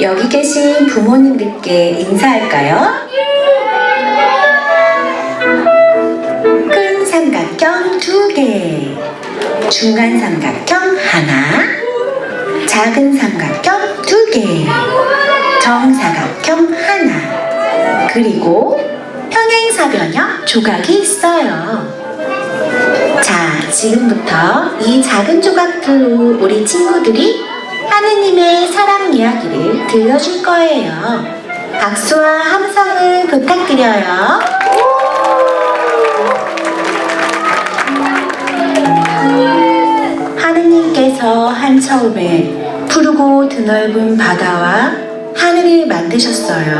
여기 계신 부모님들께 인사할까요? 큰 삼각형 두 개, 중간 삼각형 하나, 작은 삼각형 두 개, 정사각형 하나, 그리고 평행사변형 조각이 있어요. 자, 지금부터 이 작은 조각들로 우리 친구들이 하느님의 사랑 이야기를 들려줄 거예요. 박수와 함성을 부탁드려요. 하느님께서 한 처음에 푸르고 드넓은 바다와 하늘을 만드셨어요.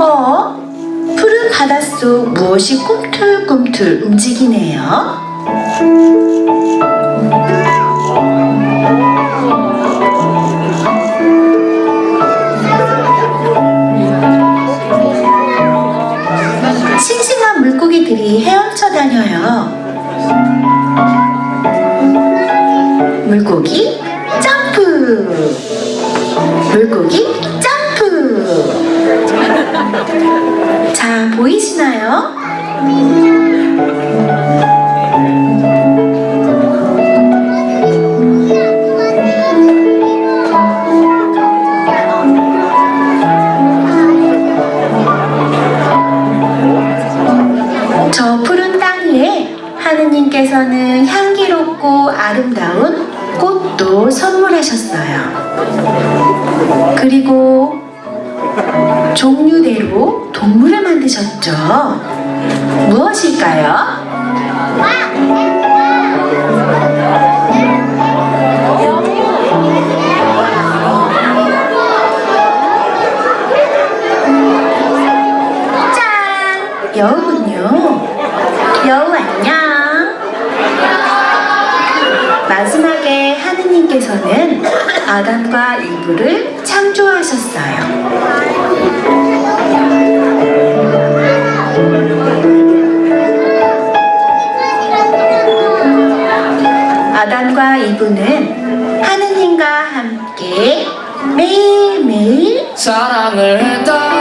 어? 푸른 바닷속 무엇이 꿈틀꿈틀 움직이네요. 물고기들이 헤엄쳐 다녀요. 물고기 점프! 물고기 점프! 자, 보이시나요? 하셨어요. 그리고 종류대로 동물을 만드셨죠. 무엇일까요? 하느님께서는 아담과 이브를 창조하셨어요. 아담과 이브는 하느님과 함께 매일매일 사랑을 했다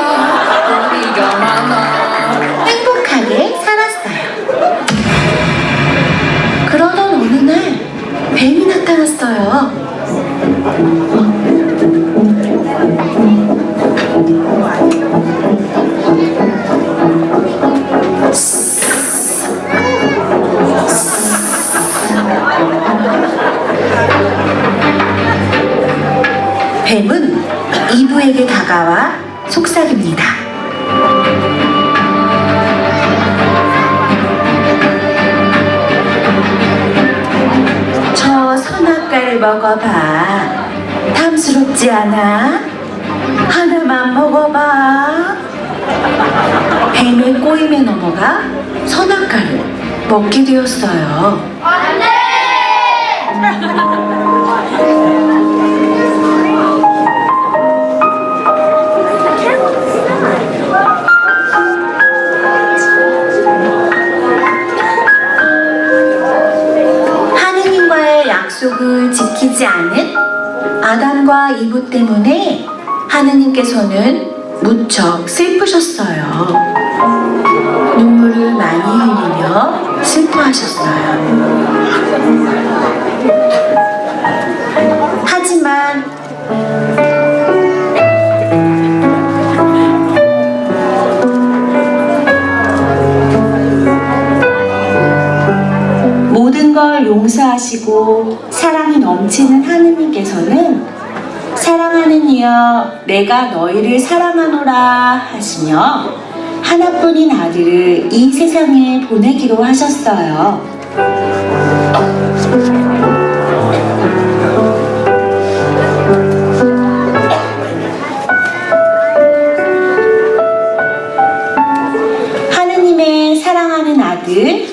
뱀은 이브에게 다가와 속삭입니다. 저 선악과를 먹어봐. 탐스럽지 않아? 하나만 먹어봐. 뱀의 꼬임에 넘어가 선악과를 먹게 되었어요. 하느 지키지 않은 아담과 이브 때문에 하느님께서는 무척 슬프셨어요. 눈물을 많이 흘리며 슬퍼하셨어요. 하지만 모든 걸 용서하시고 사랑이 넘치는 하느님께서는 사랑하는 이여 내가 너희를 사랑하노라 하시며 하나뿐인 아들을 이 세상에 보내기로 하셨어요. 하느님의 사랑하는 아들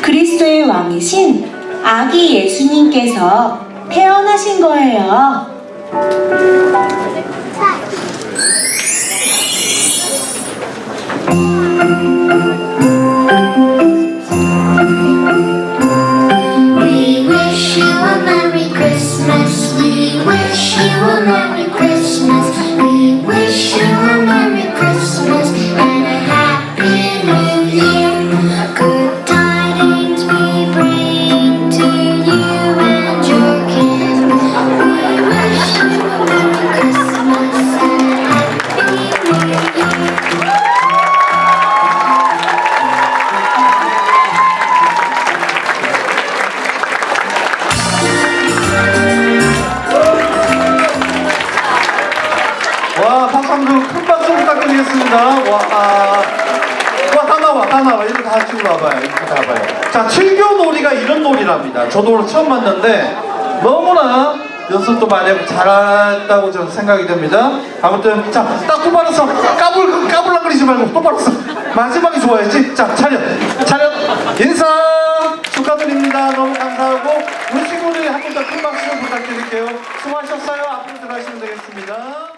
그리스도의 왕이신 아기 예수님께서 태어나신 거예요. 다 나와. 이렇게 다 찍으러 와봐요. 이렇게 다 봐요. 자, 칠교 놀이가 이런 놀이랍니다. 저도 오늘 처음 봤는데 너무나 연습도 많이 하고 잘했다고 저는 생각이 됩니다. 아무튼 자, 딱 똑바로 서 까불 까불랑거리지 말고 똑바로 서 마지막이 좋아야지. 자, 차렷, 차렷, 인사 축하드립니다. 너무 감사하고 우리 친구들이 한번 더 큰 박수 부탁드릴게요. 수고하셨어요. 앞으로 들어가시면 되겠습니다.